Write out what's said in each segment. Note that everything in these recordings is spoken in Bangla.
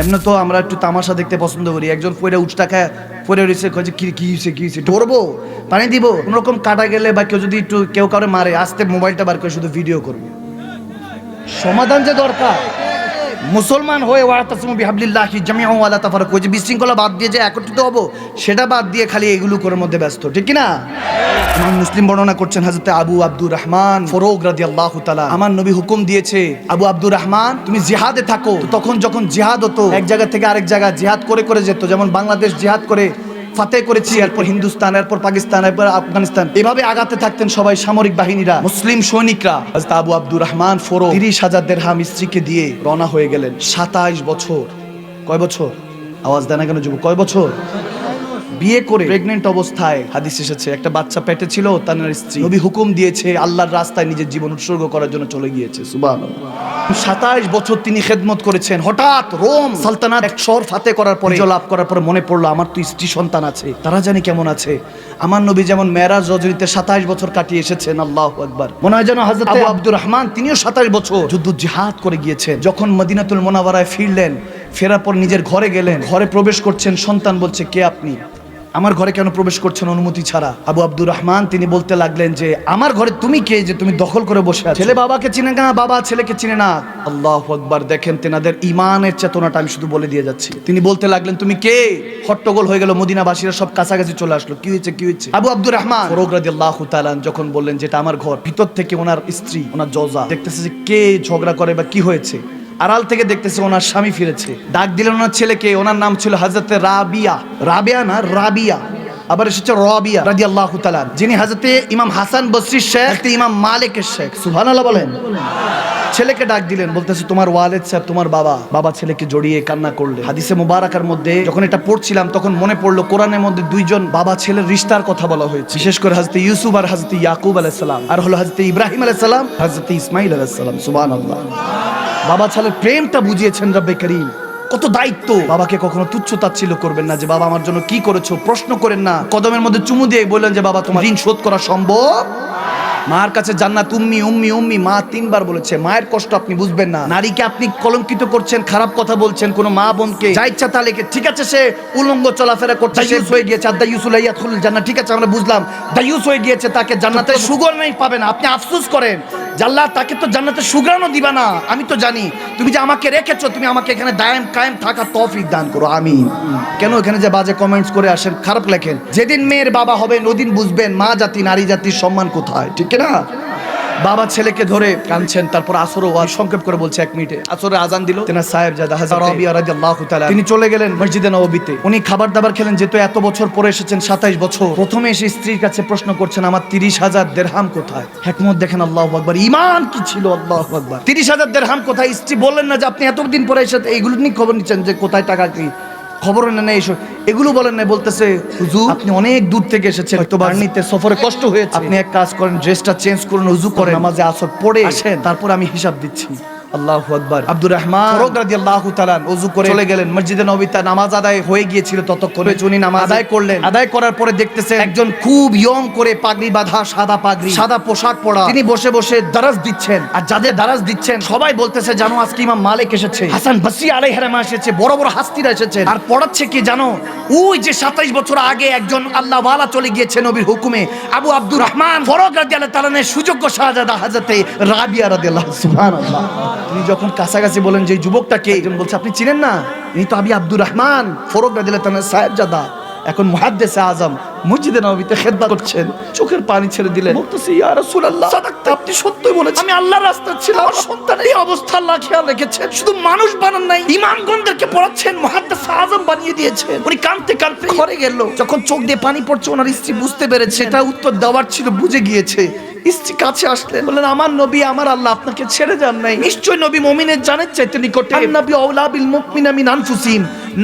এমনি তো আমরা একটু তামাশা দেখতে পছন্দ করি। একজন ফোরে উঠটা খায় ফোরে রয়েছে কয়েছে কি কি হয়েছে কি হয়েছে ধরবো, পানি দিব। কোনোরকম কাটা গেলে বা কেউ যদি একটু কেউ কারও মারে, আসতে মোবাইলটা বার করে শুধু ভিডিও করবে। সমাধান যে দরকার। মুসলমান হয়ে ওয়াতাসমু কি জামি ওয়ালা তাফারক। ওই যে বিশৃঙ্খলা বাদ দিয়ে যে একত্রিত হব, সেটা বাদ দিয়ে খালি এগুলো করার মধ্যে ব্যস্ত। ঠিক না ইমাম মুসলিম বর্ণনা করছেন হাজরতে আবু আব্দুর রহমান ফরোগ আল্লাহ তালা আমার নবী হুকুম দিয়েছে, আবু আব্দুর রহমান, তুমি জিহাদে থাকো। তখন যখন জিহাদ হতো, এক জায়গা থেকে আরেক জায়গা জিহাদ করে করে যেত। যেমন বাংলাদেশ জিহাদ করে ফাতে করেছি, এরপর হিন্দুস্তান, এরপর পাকিস্তান, এরপর আফগানিস্তান। এভাবে আগাতে থাকতেন সবাই সামরিক বাহিনীরা, মুসলিম সৈনিকরা। আবু আব্দুর রহমান ফোরো তিরিশ হাজার দেড়হাম স্ত্রীকে দিয়ে রওনা হয়ে গেলেন। সাতাইশ বছর। কয় বছর? আওয়াজ দেয় না কেন যুব কয় বছর? বিয়ে করে প্রেগনেন্ট অবস্থায় হাদিস এসেছে, একটা বাচ্চা পেটে ছিল, তার স্ত্রী। নবী হুকুম দিয়েছে, আল্লাহর রাস্তায় নিজের জীবন উৎসর্গ করার জন্য চলে গিয়েছে সুবাহ সাতাইশ বছর তিনি খেদমত করেছেন। হঠাৎ রোম সালতানাত এক শহর ফাতে করার পরে লাভ করার পরে মনে পড়ল, আমার তো স্ত্রী সন্তান আছে, তারা জানি কেমন আছে। আমার নবী যেমন মেরাজ রজনীতে সাতাইশ বছর কাটিয়ে এসেছেন, আল্লাহ আকবার। মনে হয় যেন হাজরত আবু আব্দুর রহমান, তিনিও সাতাইশ বছর যুদ্ধ জিহাদ করে গিয়েছেন। যখন মদিনাতুল মোনাওয়ারায় ফিরলেন ফেরার পর নিজের ঘরে গেলেন, ঘরে প্রবেশ করছেন, সন্তান বলছে, কে আপনি? আমার ঘরে কেন প্রবেশ করছেন অনুমতি ছাড়া? আবু আব্দুর রহমান তিনি বলতে লাগলেন যে, আমার ঘরে তুমি কে যে তুমি দখল করে বসে ছেলে বাবাকে চিনে না, বাবা ছেলেকে চিনে না। আল্লাহ আকবার, দেখেন তেনাদের ইমানের চেতনাটা আমি শুধু বলে দিয়ে যাচ্ছি। তিনি বলতে লাগলেন, তুমি কে? হট্টগোল হয়ে গেল, মদিনাবাসীরা সব কাছাকাছি চলে আসলো, কি হয়েছে কি হয়েছে? আবু আব্দুর রহমান ফরোগরাদি আল্লাহ তালান যখন বললেন যেটা আমার ঘর, ভিতর থেকে ওনার স্ত্রী, ওনার জজা দেখতেছে যে কে ঝগড়া করে বা কি হয়েছে? আড়াল থেকে দেখতেছে ওনার স্বামী ফিরেছে। ডাক দিলেন ওনার ছেলেকে, ওনার নাম ছিল হাজরতে রাবিয়া। রাবিয়া না, রাবিয়া। আবার এসেছে রবিয়া রাজি আল্লাহ যিনি হাজরতে ইমাম হাসান বসরির শেখ ইমাম মালিকের শেখ। সুহান বলেন। ছেলেকে ডাক দিলেন, বলতেছে, তোমার ওয়ালেদ সাহেব তোমার বাবা। বাবা ছেলেকে জড়িয়ে কান্না করলে হাদিসে মুবারাকার মধ্যে যখন এটা পড়ছিলাম, তখন মনে পড়ল, কোরআনের মধ্যে দুইজন বাবা ছেলের রিস্তার কথা বলা হয়েছে। বিশেষ করে হাজরতে ইউসুফ আর হাজরতে ইয়াকুব আলাইসালাম আর হলো হাজরতে ইব্রাহিম আলাইসালাম হাজরতে ইসমাইল আলাইসালাম সুবান আল্লাহ বাবা ছেলের প্রেমটা বুঝিয়েছেন রব্বে করিম। কত দায়িত্ব। বাবাকে কখনো তুচ্ছ তাচ্ছিল্য করবেন না যে বাবা আমার জন্য কি করেছ? প্রশ্ন করেন না। কদমের মধ্যে চুমু দিয়ে বললেন যে বাবা তোমার ঋণ শোধ করা সম্ভব? মার কাছে জান্নাত উম্মি উম্মি উম্মি মা তিনবার বলেছে মায়ের কষ্ট আপনি বুঝবেন না। নারীকে আপনি কলঙ্কিত করছেন খারাপ কথা বলছেন কোন মা বোনকে। যা ইচ্ছা তা লেখে ঠিক আছে সে উলঙ্গ চলাফেরা করছে শেষ হয়ে গিয়েছে। আর দাইউসুল ইয়াদখুল জান্নাত ঠিক আছে আমরা বুঝলাম। দাইউস হয়ে গিয়েছে তাকে জান্নাতে সুগর নেই পাবে না। আপনি আফসোস করেন জাল্লা তাকে তো জান্নাতে সুগ্রানও দিবা না। আমি তো জানি, তুমি যে আমাকে রেখেছো, তুমি আমাকে এখানে দায়াম, কায়েম থাকা তৌফিক দান করো আমি কেন এখানে যে বাজে কমেন্টস করে আসেন, খারাপ লেখেন? যেদিন মেয়ের বাবা হবেন ওদিন বুঝবেন, মা জাতি, নারী জাতির সম্মান কোথায়, ঠিক না বাবা ছেলেকে ধরে কাঁদছেন তারপর আসরও আর সংক্ষেপ করে বলছে এক মিনিটে। আসরে আজান দিল। তেনা সাহেব জাদা হাজার রাদিয়াল্লাহু তাআলা তিনি চলে গেলেন মসজিদে নববীতে। উনি খাবার দাবার খেলেন যেহেতু এত বছর পরে এসেছেন 27 বছর। প্রথমে এসে স্ত্রীর কাছে প্রশ্ন করছেন আমার 30000 দেরহাম কোথায়? হেকমত দেখেন আল্লাহু আকবার। ঈমান কি ছিল? আল্লাহু আকবার। 30000 দেরহাম কোথায়? স্ত্রী বললেন না যে আপনি এতদিন পরে এসে এইগুলো নিয়ে খবর নিচ্ছেন যে কোথায় টাকা কি? খবর নেন এইসব এগুলো বলেন না বলতেছে হুজুর আপনি অনেক দূর থেকে এসেছেন। হয়তো বার্নিতে সফরে কষ্ট হয়েছে। আপনি এক কাজ করেন ড্রেসটা চেঞ্জ করুন উজু করেন। নামাজে আসর পড়ে আসেন। তারপর আমি হিসাব দিচ্ছি। আল্লাহু আকবার। আব্দুর রহমান ফরোগ রাদিয়াল্লাহু তাআলা ওযু করে চলে গেলেন। মসজিদে নববীতে নামাজ আদায় হয়ে গিয়েছিল ততক্ষণে। উনি নামাজ আদায় করলেন। আদায় করার পরে দেখতেছেন একজন খুব ইয়ং করে পাগড়ি বাঁধা সাদা পাগড়ি সাদা পোশাক পরা। তিনি বসে বসে দারাজ দিচ্ছেন। আর যাদের দারাজ দিচ্ছেন সবাই বলতেছে জানো আজকে ইমাম মালিক এসেছে। হাসান বসরি আলাইহিস সালাম এসেছে বড় বড় হাস্তিরা এসেছে। আর পড়াচ্ছে কি জানো? ওই যে 27 বছর আগে একজন আল্লাহ ওয়ালা চলে গিয়েছে নবীর হুকুমে। আবু আব্দুর রহমান ফরোগ রাদিয়াল্লাহু তাআলার সুযোগ্য শাহজাদা হযরতে রাবিয়া রাদিয়াল্লাহু সুবহানাল্লাহ। তিনি যখন কাছাকাছি বলেন যে যুবকটাকে একজন বলছে আপনি চিনেন না? ইনি তো আবি আব্দুর রহমান ফরোক রাদিয়াল্লাহু তাআলা সাহেবজাদা। এখন মুহাদ্দিসে আজম মসজিদে নববীতে খেদমত করছেন চোখের পানি ছেড়ে দিলেন। বলতেছে ইয়া রাসূলুল্লাহ সাদাকতা আপনি সত্যই বলেছেন। আমি আল্লাহর রাস্তায় ছিলাম আমার সন্তানের এই অবস্থা আল্লাহ খেয়াল রেখেছেন। শুধু মানুষ বানান নাই ইমামগণদেরকে পড়াচ্ছেন মুহাদ্দিস আজম বানিয়ে দিয়েছেন। উনি কাঁদতে কাঁদতে ঘরে গেল। যখন চোখ দিয়ে পানি পড়ছে ওনার স্ত্রী বুঝতে পেরেছে এটা উত্তর দেওয়ার ছিল বুঝে গিয়েছে। স্ত্রী কাছে আসলেন বললেন আমার নবী আমার আল্লাহ আপনাকে ছেড়ে যান নাই। নিশ্চয় নবী মুমিনের জানের চাইতে নিকটে। নবী মিন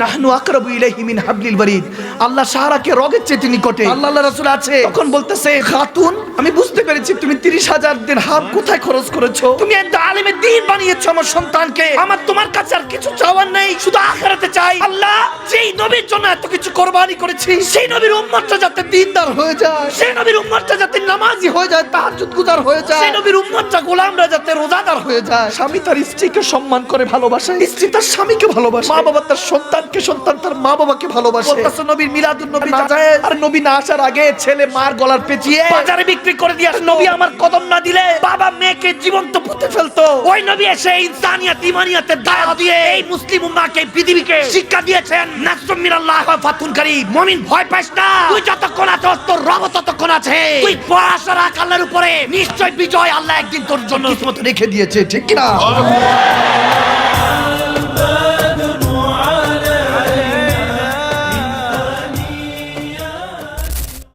নাহনু আকরাবু ইলাইহি মিন হাবলিল ওয়ারিদ। আল্লাহ সাহারাকে রগের চাইতে নিকটে। আল্লাহ আল্লাহ রাসূল আছে। তখন বলতেছে খাতুন আমি বুঝতে পেরেছি তুমি 30000 দিরহাম কোথায় খরচ করেছ? তুমি একটা আলেমের দিন বানিয়েছো আমার সন্তানকে। আমার তোমার কাছে আর কিছু চাওয়ার নেই। শুধু আখিরাতে চাই। আল্লাহ যেই নবীর জন্য এত কিছু কোরবানি করেছি সেই নবীর উম্মতটা যাতে দিনদার হয়ে যায়। সেই নবীর উম্মতটা যাতে নামাজি হয়ে যায় তাহাজ্জুদ গুজার হয়ে যায়। সেই নবীর উম্মতটা গোলামরা যাতে রোজাদার হয়ে যায়। স্বামী তার স্ত্রীকে সম্মান করে ভালোবাসে। স্ত্রী তার স্বামীকে ভালোবাসে। মা বাবা তার সন্তানকে সন্তান তার মা বাবাকে ভালোবাসে। বলতেছে নবীর মিলাদুন নবী না যায় আর নবী না আসার আগে ছেলে মার গলার পেঁচিয়ে বাজারে বিক্রি করে দিয়ে। নবী আমার কদম না দিলে বাবা মেয়েকে জীবন্ত পুঁতে ফেলতো। ওই নবী এসে ইনসানিয়াত ইমানিয়াতের দাওয়াত দিয়ে এই মুসলিম উম্মাহকে পৃথিবীকে শিক্ষা দিয়েছেন নাসরুম মিনাল্লাহ ওয়া ফাতুন কারীম। মুমিন ভয় পাস না। তুই যতক্ষণ আছো তোর রব ততক্ষণ আছে। তুই পড়াশোনা আল্লাহর উপরে নিশ্চয় বিজয় আল্লাহ একদিন তোর জন্য রেখে দিয়েছে ঠিক না